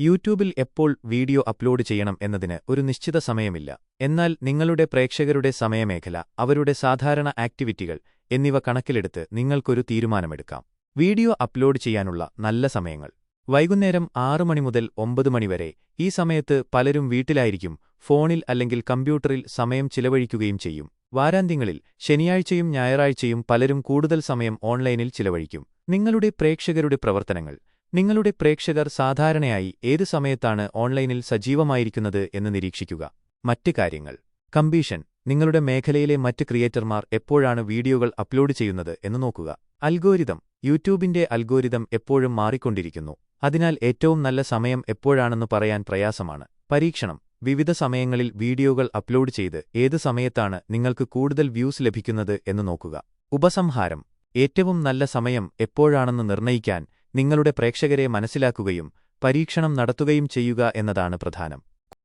യൂട്യൂബിൽ എപ്പോൾ video upload ചെയ്യണം എന്നതിന് ഒരു നിശ്ചിത സമയമില്ല. എന്നാൽ നിങ്ങളുടെ പ്രേക്ഷകരുടെ സമയമേഖല അവരുടെ സാധാരണ ആക്ടിവിറ്റികൾ എന്നിവ കണക്കിലെടുത്ത് നിങ്ങൾക്കൊരു തീരുമാനമെടുക്കാം. വീഡിയോ അപ്ലോഡ് ചെയ്യാനുള്ള നല്ല സമയങ്ങൾ. വൈകുന്നേരം ആറു മണി മുതൽ ഒമ്പത് മണിവരെ ഈ സമയത്ത് പലരും വീട്ടിലായിരിക്കും ഫോണിൽ അല്ലെങ്കിൽ കമ്പ്യൂട്ടറിൽ സമയം ചിലവഴിക്കുകയും ചെയ്യും. വാരാന്ത്യങ്ങളിൽ ശനിയാഴ്ചയും ഞായറാഴ്ചയും പലരും കൂടുതൽ സമയം ഓൺലൈനിൽ ചിലവഴിക്കും. നിങ്ങളുടെ പ്രേക്ഷകരുടെ പ്രവർത്തനങ്ങൾ നിങ്ങളുടെ പ്രേക്ഷകർ സാധാരണയായി ഏത് സമയത്താണ് ഓൺലൈനിൽ സജീവമായിരിക്കുന്നത് എന്ന് നിരീക്ഷിക്കുക. മറ്റ് കാര്യങ്ങൾ. കമ്പീഷൻ നിങ്ങളുടെ മേഖലയിലെ മറ്റ് ക്രിയേറ്റർമാർ എപ്പോഴാണ് വീഡിയോകൾ അപ്ലോഡ് ചെയ്യുന്നത് എന്ന് നോക്കുക. അൽഗോരിതം. യൂട്യൂബിന്റെ അൽഗോരിതം എപ്പോഴും മാറിക്കൊണ്ടിരിക്കുന്നു. അതിനാൽ ഏറ്റവും നല്ല സമയം എപ്പോഴാണെന്ന് പറയാൻ പ്രയാസമാണ്. പരീക്ഷണം. വിവിധ സമയങ്ങളിൽ വീഡിയോകൾ അപ്ലോഡ് ചെയ്ത് ഏത് സമയത്താണ് നിങ്ങൾക്ക് കൂടുതൽ വ്യൂസ് ലഭിക്കുന്നത് എന്ന് നോക്കുക. ഉപസംഹാരം. ഏറ്റവും നല്ല സമയം എപ്പോഴാണെന്ന് നിർണയിക്കാൻ നിങ്ങളുടെ പ്രേക്ഷകരെ മനസ്സിലാക്കുകയും പരീക്ഷണം നടത്തുകയും ചെയ്യുക എന്നതാണ് പ്രധാനം.